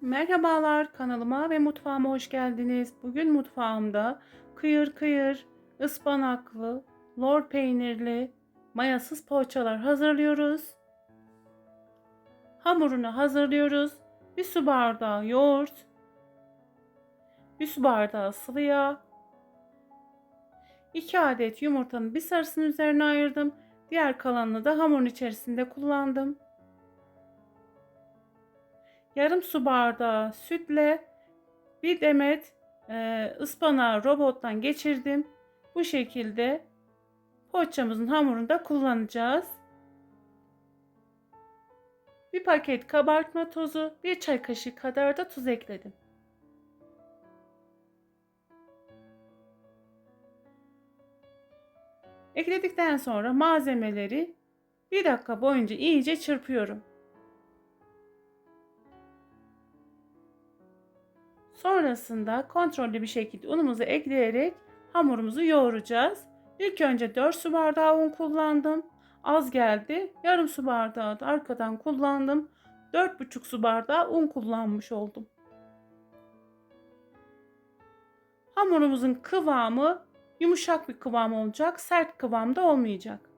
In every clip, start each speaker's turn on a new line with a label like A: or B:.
A: Merhabalar kanalıma ve mutfağıma hoş geldiniz. Bugün mutfağımda kıyır kıyır, ıspanaklı, lor peynirli, mayasız poğaçalar hazırlıyoruz. Hamurunu hazırlıyoruz. Bir su bardağı yoğurt, bir su bardağı sıvı yağ, 2 adet yumurtanın bir sarısını üzerine ayırdım. Diğer kalanını da hamurun içerisinde kullandım. Yarım su bardağı sütle bir demet e, ıspanağı robottan geçirdim. Bu şekilde poğaçamızın hamurunu da kullanacağız. Bir paket kabartma tozu, bir çay kaşığı kadar da tuz ekledim. Ekledikten sonra malzemeleri bir dakika boyunca iyice çırpıyorum. Sonrasında kontrollü bir şekilde unumuzu ekleyerek hamurumuzu yoğuracağız. İlk önce 4 su bardağı un kullandım. Az geldi. Yarım su bardağı da arkadan kullandım. 4,5 su bardağı un kullanmış oldum. Hamurumuzun kıvamı yumuşak bir kıvam olacak. Sert kıvamda olmayacak.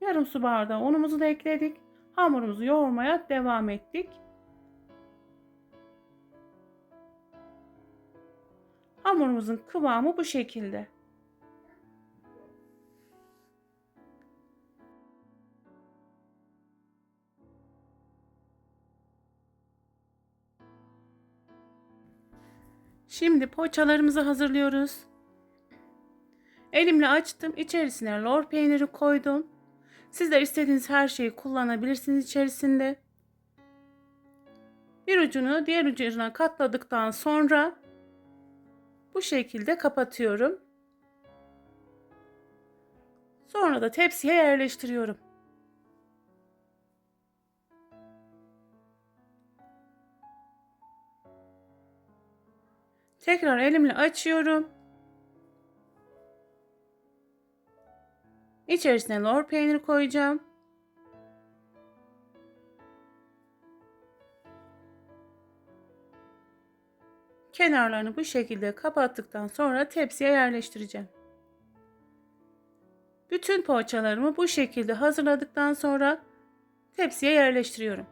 A: Yarım su bardağı unumuzu da ekledik. Hamurumuzu yoğurmaya devam ettik. Hamurumuzun kıvamı bu şekilde. Şimdi poğaçalarımızı hazırlıyoruz. Elimle açtım. İçerisine lor peyniri koydum. Sizler istediğiniz her şeyi kullanabilirsiniz içerisinde. Bir ucunu diğer ucuna katladıktan sonra bu şekilde kapatıyorum. Sonra da tepsiye yerleştiriyorum. Tekrar elimle açıyorum. İçerisine lor peynir koyacağım. Kenarlarını bu şekilde kapattıktan sonra tepsiye yerleştireceğim. Bütün poğaçalarımı bu şekilde hazırladıktan sonra tepsiye yerleştiriyorum.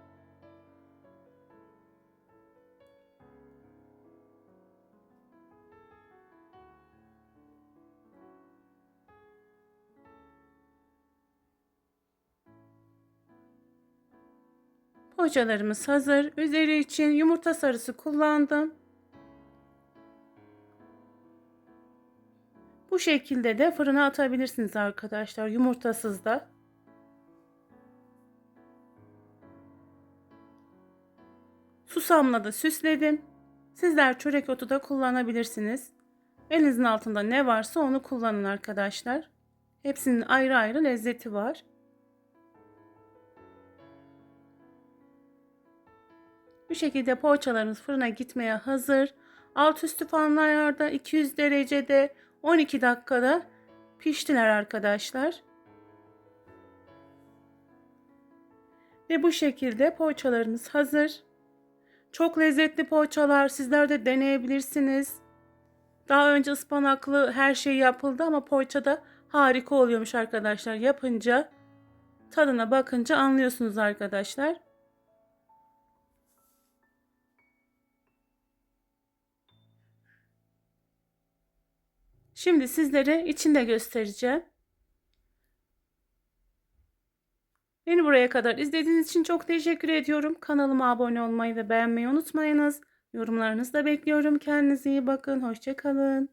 A: Poğaçalarımız hazır. Üzeri için yumurta sarısı kullandım. Bu şekilde de fırına atabilirsiniz arkadaşlar yumurtasız da. Susamla da süsledim. Sizler çörek otu da kullanabilirsiniz. Elinizin altında ne varsa onu kullanın arkadaşlar. Hepsinin ayrı ayrı lezzeti var. Bu şekilde poğaçalarımız fırına gitmeye hazır. Alt üstü fanlı ayarda 200 derecede 12 dakikada piştiler arkadaşlar. Ve bu şekilde poğaçalarımız hazır. Çok lezzetli poğaçalar sizler de deneyebilirsiniz. Daha önce ıspanaklı her şey yapıldı ama poğaça da harika oluyormuş arkadaşlar. Yapınca tadına bakınca anlıyorsunuz arkadaşlar. Şimdi sizlere içinde göstereceğim. Beni buraya kadar izlediğiniz için çok teşekkür ediyorum. Kanalıma abone olmayı ve beğenmeyi unutmayınız. Yorumlarınızı da bekliyorum. Kendinize iyi bakın. Hoşçakalın.